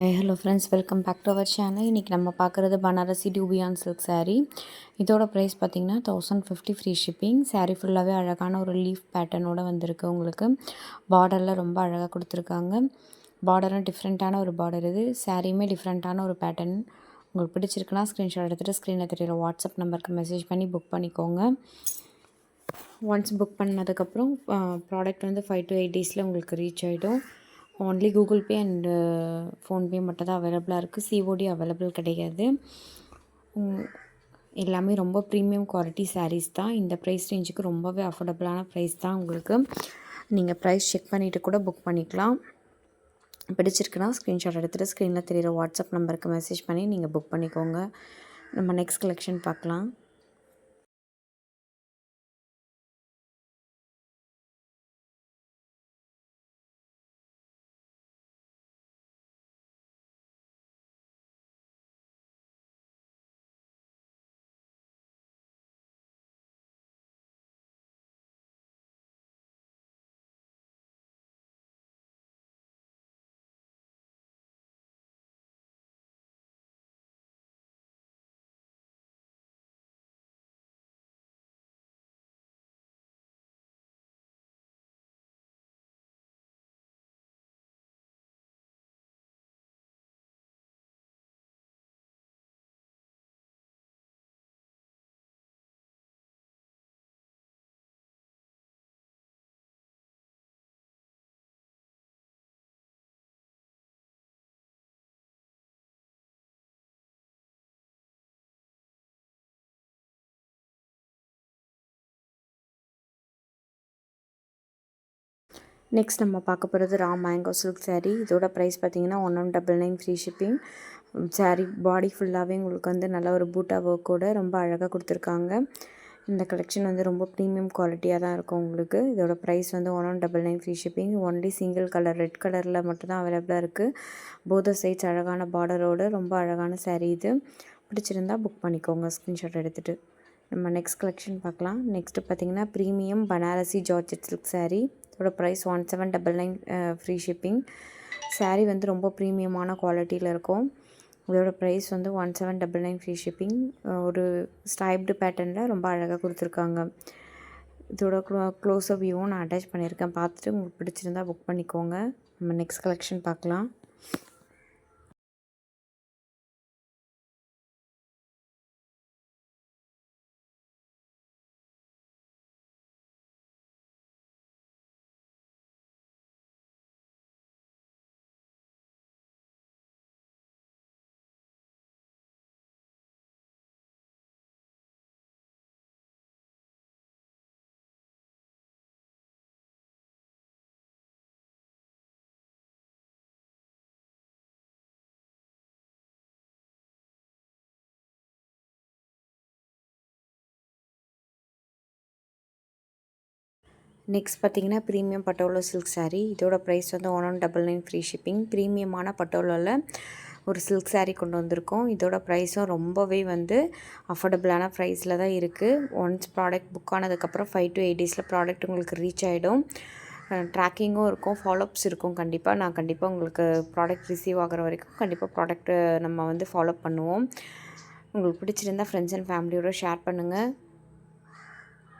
Hello friends welcome back to our channel இன்றைக்கி நம்ம பார்க்குறது பனாரசி டியூபியான் சில்க் சாரீ இதோட ப்ரைஸ் பார்த்திங்கன்னா thousand fifty free shipping sari ஃபுல்லாகவே அழகான ஒரு லீஃப் பேட்டர்னோட வந்திருக்கு உங்களுக்கு. பார்டரில் ரொம்ப அழகாக கொடுத்துருக்காங்க. பார்டரும் டிஃப்ரெண்ட்டான ஒரு பார்டர் இது. சாரியுமே டிஃப்ரெண்ட்டான ஒரு பேட்டர்ன் உங்களுக்கு பிடிச்சிருக்குன்னா ஸ்க்ரீன்ஷாட் எடுத்துகிட்டு ஸ்க்ரீனில் தெரியுற வாட்ஸ்அப் நம்பருக்கு மெசேஜ் பண்ணி புக் பண்ணிக்கோங்க. ஒன்ஸ் புக் பண்ணதுக்கப்புறம் ப்ராடக்ட் வந்து ஃபைவ் டு எயிட் டேஸில் உங்களுக்கு ரீச் ஆகிடும் only Google Pay and PhonePe மட்டும் தான் அவைலபிளாக இருக்குது சிஓடி அவைலபிள் கிடையாது. எல்லாமே ரொம்ப ப்ரீமியம் குவாலிட்டி சாரீஸ் தான். இந்த ப்ரைஸ் ரேஞ்சுக்கு ரொம்பவே அஃபோர்டபுளான ப்ரைஸ் தான் உங்களுக்கு. நீங்கள் ப்ரைஸ் செக் பண்ணிவிட்டு கூட புக் பண்ணிக்கலாம். பிடிச்சிருக்குன்னா ஸ்க்ரீன்ஷாட் எடுத்துகிட்டு ஸ்க்ரீனில் தெரிகிற வாட்ஸ்அப் நம்பருக்கு மெசேஜ் பண்ணி நீங்கள் புக் பண்ணிக்கோங்க. நம்ம நெக்ஸ்ட் கலெக்ஷன் பார்க்கலாம். நெக்ஸ்ட் நம்ம பார்க்க போகிறது ரா மேங்கோ சில்க் சாரீ இதோட ப்ரைஸ் பார்த்தீங்கன்னா one one double nine free shipping sari body ஃபுல்லாகவே உங்களுக்கு வந்து நல்ல ஒரு பூட்டா ஒர்க்கோட ரொம்ப அழகாக கொடுத்துருக்காங்க. இந்த கலெக்ஷன் வந்து ரொம்ப ப்ரீமியம் குவாலிட்டியாக தான் இருக்கும் உங்களுக்கு. இதோட ப்ரைஸ் வந்து one one double nine free shipping only single colour red கலரில் மட்டும்தான் அவைலபிளாக இருக்குது போத சைட்ஸ் அழகான பார்டரோட ரொம்ப அழகான சாரீ இது. பிடிச்சிருந்தால் புக் பண்ணிக்கோங்க ஸ்க்ரீன்ஷாட் எடுத்துகிட்டு நம்ம நெக்ஸ்ட் கலெக்ஷன் பார்க்கலாம். நெக்ஸ்ட்டு பார்த்தீங்கன்னா premium Banarasi georgette silk sari இதோட price one seven double nine free shipping saree வந்து ரொம்ப ப்ரீமியமான குவாலிட்டியில் இருக்கும். இதோட ப்ரைஸ் வந்து one seven double nine free shipping ஒரு ஸ்டைப்டு பேட்டர்னில் ரொம்ப அழகாக கொடுத்துருக்காங்க. இதோட க்ளோ க்ளோஸ்அப் வியூவும் நான் அட்டாச் பண்ணியிருக்கேன். பார்த்துட்டு உங்களுக்கு பிடிச்சிருந்தா புக் பண்ணிக்கோங்க. நம்ம நெக்ஸ்ட் கலெக்ஷன் பார்க்கலாம். நெக்ஸ்ட் பார்த்தீங்கன்னா ப்ரீமியம் பட்டோலோ சில்க் சாரீ இதோட ப்ரைஸ் வந்து one one double nine free shipping ப்ரீமியமான பட்டோலோவில் ஒரு சில்க் சாரீ கொண்டு வந்திருக்கோம். இதோட ப்ரைஸும் ரொம்பவே வந்து அஃபோர்டபுளான ப்ரைஸில் தான் இருக்குது ஒன்ஸ் ப்ராடக்ட் புக் ஆனதுக்கப்புறம் ஃபைவ் டு எயிட் டேஸில் ப்ராடக்ட் உங்களுக்கு ரீச் ஆகிடும் ட்ராக்கிங்கும் இருக்கும். ஃபாலோஅப்ஸ் இருக்கும் கண்டிப்பாக நான் கண்டிப்பாக உங்களுக்கு ப்ராடக்ட் ரிசீவ் ஆகிற வரைக்கும் கண்டிப்பாக ப்ராடக்ட்டு நம்ம வந்து ஃபாலோ பண்ணுவோம். உங்களுக்கு பிடிச்சிருந்தா ஃப்ரெண்ட்ஸ் அண்ட் ஃபேமிலியோட ஷேர் பண்ணுங்கள்